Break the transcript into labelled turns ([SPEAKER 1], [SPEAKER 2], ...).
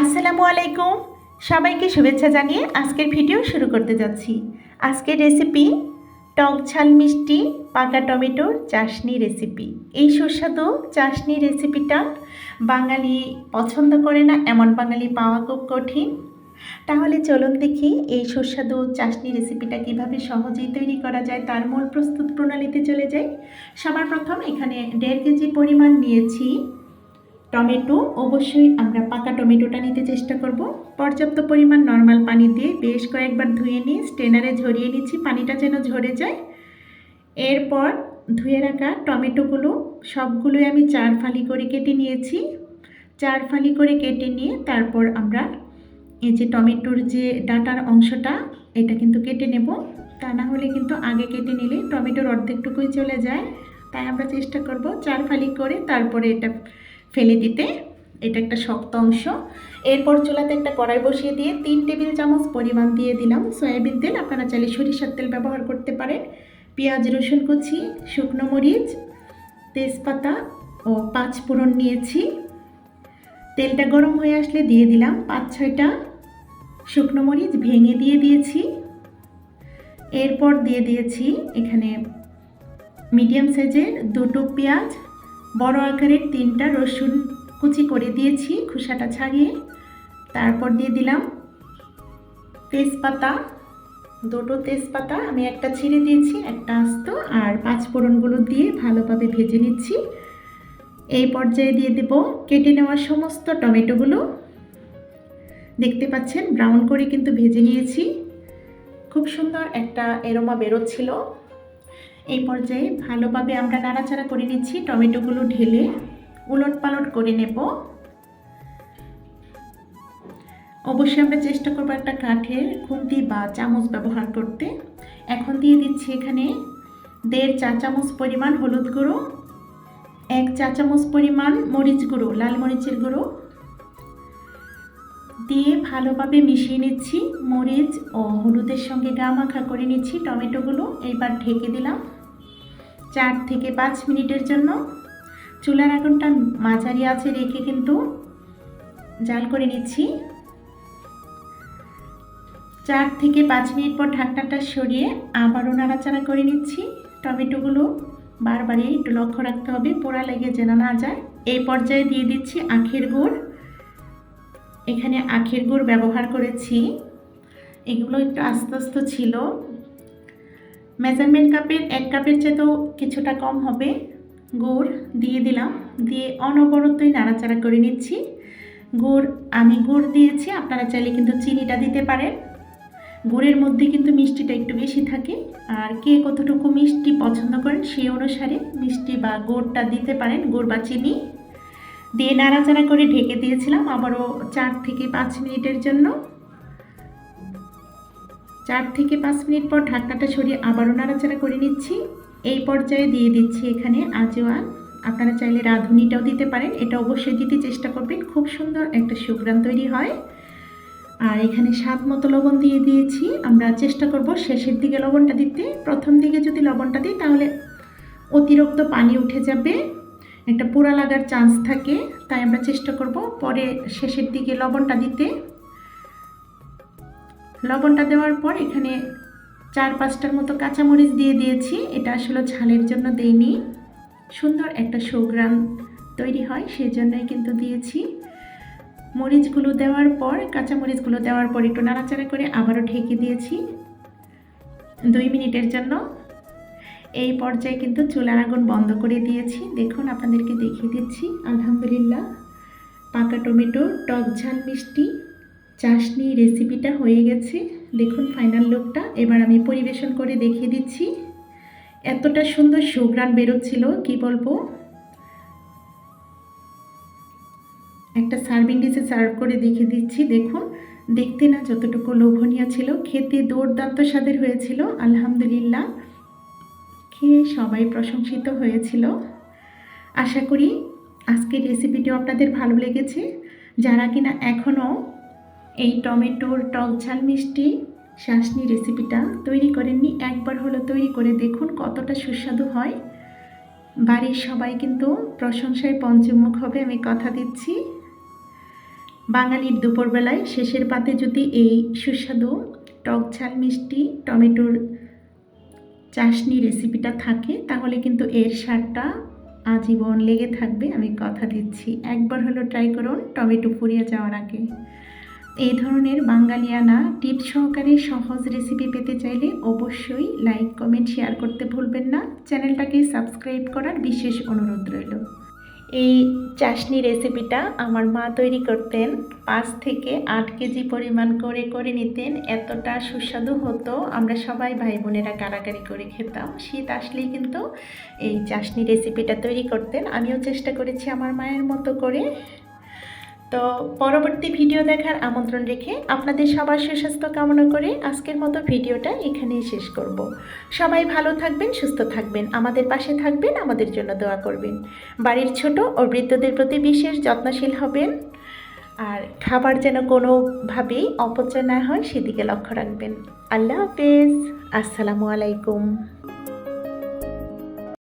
[SPEAKER 1] আসসালামু আলাইকুম। সবাইকে শুভেচ্ছা জানিয়ে আজকের ভিডিও শুরু করতে যাচ্ছি। আজকের রেসিপি টক ঝাল মিষ্টি, পাকা টমেটোর চাশনি রেসিপি এই সুস্বাদু চাশনি রেসিপিটা বাঙালি পছন্দ করে না, এমন বাঙালি পাওয়া খুব কঠিন। তাহলে চলুন দেখি এই সুস্বাদু চাশনি রেসিপিটা কীভাবে সহজেই তৈরি করা যায়, তার মূল প্রস্তুত প্রণালীতে চলে যাই। সবার প্রথম এখানে দেড় কেজি পরিমাণ নিয়েছি টমেটো, অবশ্যই আমরা পাকা টমেটোটা নিতে চেষ্টা করব। পর্যাপ্ত পরিমাণ নর্মাল পানি দিয়ে বেশ কয়েকবার ধুয়ে নিয়ে স্টেনারে ঝরিয়ে নিচ্ছি, পানিটা যেন ঝরে যায়। এরপর ধুয়ে রাখা টমেটোগুলো সবগুলোই আমি চার ফালি করে কেটে নিয়েছি। চার ফালি করে কেটে নিয়ে তারপর আমরা এই যে টমেটোর যে ডাটার অংশটা, এটা কিন্তু কেটে নেব। তা না হলে কিন্তু আগে কেটে নিলে টমেটোর অর্ধেকটুকুই চলে যায়। তাই আমরা চেষ্টা করব চার ফালি করে তারপরে এটা ফেলে দিতে। এটা একটা শক্ত অংশ। এরপর চুলাতে একটা কড়াই বসিয়ে দিয়ে তিন টেবিল চামচ পরিমাণ দিয়ে দিলাম সয়াবিন তেল। আপনারা চাইলে সরিষার তেল ব্যবহার করতে পারেন। পেঁয়াজ, রসুন কুচি, শুকনো মরিচ, তেজপাতা ও পাঁচ ফোড়ন নিয়েছি। তেলটা গরম হয়ে আসলে দিয়ে দিলাম পাঁচ ছয়টা শুকনো মরিচ ভেঙে দিয়ে দিয়েছি। এরপর দিয়ে দিয়েছি এখানে মিডিয়াম সাইজের দুটো পেঁয়াজ বড় আকারের তিনটা রসুন কুচি করে দিয়েছি, খোসাটা ছাড়িয়ে। তারপর দিয়ে দিলাম তেজপাতা, দুটো তেজপাতা। আমি একটা ছিঁড়ে দিয়েছি, একটা আস্ত, আর পাঁচ ফোড়নগুলো দিয়ে ভালোভাবে ভেজে নিচ্ছি। এই পর্যায়ে দিয়ে দেব কেটে নেওয়া সমস্ত টমেটোগুলো। দেখতে পাচ্ছেন, ব্রাউন করে কিন্তু ভেজে নিয়েছি। খুব সুন্দর একটা এরোমা বেরোচ্ছিল। এই পর্যায়ে ভালোভাবে আমরা নাড়াচাড়া করে নিচ্ছি, টমেটোগুলো ঢেলে উলট পালট করে নেব। অবশ্যই আমরা চেষ্টা করব একটা কাঠের খুন্তি বা চামচ ব্যবহার করতে। এখন দিয়ে দিচ্ছি এখানে দেড় চা চামচ পরিমাণ হলুদ গুঁড়ো, এক চা চামচ পরিমাণ মরিচ গুঁড়ো, লাল মরিচের গুঁড়ো দিয়ে ভালোভাবে মিশিয়ে নিচ্ছি। মরিচ ও হলুদের সঙ্গে গা মাখা করে নিচ্ছি টমেটোগুলো। এইবার ঢেকে দিলাম চার থেকে পাঁচ মিনিটের জন্য। চুলার আগুনটা মাঝারি আছে রেখে কিন্তু জাল করে নিচ্ছি। চার থেকে পাঁচ মিনিট পর ঢাকনাটা সরিয়ে আবারও নাড়াচাড়া করে নিচ্ছি। টমেটোগুলো বারবারই একটু লক্ষ্য রাখতে হবে, পোড়া লেগে যেন না যায়। এই পর্যায়ে দিয়ে দিচ্ছি আখের গুড়। এখানে আখের গুড় ব্যবহার করেছি। এগুলো একটু আস্তে আস্তে ছিল। মেজারমেন্ট কাপের, এক কাপের চেয়েও কিছুটা কম হবে। গুড় দিয়ে দিলাম। দিয়ে অনবরতই নাড়াচাড়া করে নিচ্ছি। গুড়, আমি গুড় দিয়েছি, আপনারা চাইলে কিন্তু চিনিটা দিতে পারেন। গুড়ের মধ্যে কিন্তু মিষ্টিটা একটু বেশি থাকে। আর কে কতটুকু মিষ্টি পছন্দ করেন, সেই অনুসারে মিষ্টি বা গুড়টা দিতে পারেন, গুড় বা চিনি। দিয়ে নাড়াচাড়া করে ঢেকে দিয়েছিলাম, আবারও চার থেকে পাঁচ মিনিটের জন্য। চার থেকে পাঁচ মিনিট পর ঢাকনাটা সরিয়ে আবারও নাড়াচাড়া করে নিচ্ছি। এই পর্যায়ে দিয়ে দিচ্ছি এখানে আজওয়ান। আপনারা চাইলে রাঁধুনিটাও দিতে পারেন, এটা অবশ্যই দিতে চেষ্টা করবেন। খুব সুন্দর একটা সুগ্রান তৈরি হয়। আর এখানে স্বাদ মতো লবণ দিয়ে দিয়েছি। আমরা চেষ্টা করব শেষের দিকে লবণটা দিতে। প্রথম দিকে যদি লবণটা দিই, তাহলে অতিরিক্ত পানি উঠে যাবে। একটা পোড়া লাগার চান্স থাকে, তাই আমরা চেষ্টা করব পরে শেষের দিকে লবণটা দিতে। লবণটা দেওয়ার পর এখানে চার পাঁচটার মতো কাঁচামরিচ দিয়ে দিয়েছি, এটা আসলে ঝালের জন্য দেইনি। সুন্দর একটা সৌগ্রাম তৈরি হয় সেই জন্যই কিন্তু দিয়েছি। মরিচগুলো দেওয়ার পর, কাঁচামরিচগুলো দেওয়ার পর একটু নাড়াচাড়া করে আবারও ঢেকে দিয়েছি। দুই মিনিটের জন্য এই পর্যায়ে কিন্তু চুলার আগুন বন্ধ করে দিয়েছি। দেখুন, আপনাদেরকে দেখিয়ে দিচ্ছি। আলহামদুলিল্লাহ, পাকা টমেটো, টক ঝাল মিষ্টি, চাশনি রেসিপিটা হয়ে গেছে। দেখুন ফাইনাল লুকটা এবার আমি পরিবেশন করে দেখিয়ে দিচ্ছি। এতটা সুন্দর সুগ্রান বেরোচ্ছিল, কি বলব? একটা সার্ভিং ডিশে সার্ভ করে দেখিয়ে দিচ্ছি। দেখুন, দেখতে না যতটুকু লোভনীয় ছিল। খেতে দুর্দান্ত স্বাদের হয়েছিল, আলহামদুলিল্লাহ। সবাই প্রশংসিত হয়েছিল। আশা করি আজকের রেসিপিটি আপনাদের ভালো লেগেছে। যারা কিনা এখনও এই টমেটোর টক ঝাল মিষ্টি শাসনি রেসিপিটা তৈরি করেননি, একবার হলো তৈরি করে দেখুন কতটা সুস্বাদু হয়। বাড়ির সবাই কিন্তু প্রশংসায় পঞ্চমুখ হবে, আমি কথা দিচ্ছি। বাঙালির দুপুরবেলায় শেষের পাতে যদি এই সুস্বাদু টক ঝাল মিষ্টি টমেটোর চাশনি রেসিপিটা থাকে, তাহলে কিন্তু এর স্বাদটা আজীবন লেগে থাকবে। আমি কথা দিচ্ছি। একবার হলো ট্রাই করুন টমেটো ফুরিয়ে যাওয়ার আগে। এই ধরনের বাঙালিয়ানা টিপ সহকারে সহজ রেসিপি পেতে চাইলে অবশ্যই লাইক কমেন্ট শেয়ার করতে ভুলবেন না। চ্যানেলটাকে সাবস্ক্রাইব করার বিশেষ অনুরোধ রইল। এই চাশনি রেসিপিটা আমার মা তৈরি করতেন। পাঁচ থেকে আট কেজি পরিমাণ করে করে নিতেন। এতটা সুস্বাদু হতো। আমরা সবাই ভাই বোনেরা কারাকারি করে খেতাম। শীত আসলেই কিন্তু এই চাশনি রেসিপিটা তৈরি করতেন। আমিও চেষ্টা করেছি আমার মায়ের মতো করে। তো পরবর্তী ভিডিও দেখার আমন্ত্রণ রেখে আপনাদের সবার সুস্বাস্থ্য কামনা করে আজকের মতো ভিডিওটা এখানেই শেষ করব। সবাই ভালো থাকবেন, সুস্থ থাকবেন, আমাদের পাশে থাকবেন, আমাদের জন্য দোয়া করবেন। বাড়ির ছোট ও বৃদ্ধদের প্রতি বিশেষ যত্নশীল হবেন আর খাবার যেন কোনোভাবেই অপচয় না হয়, সেদিকে লক্ষ্য রাখবেন। আল্লাহ হাফেজ। আসসালামু আলাইকুম।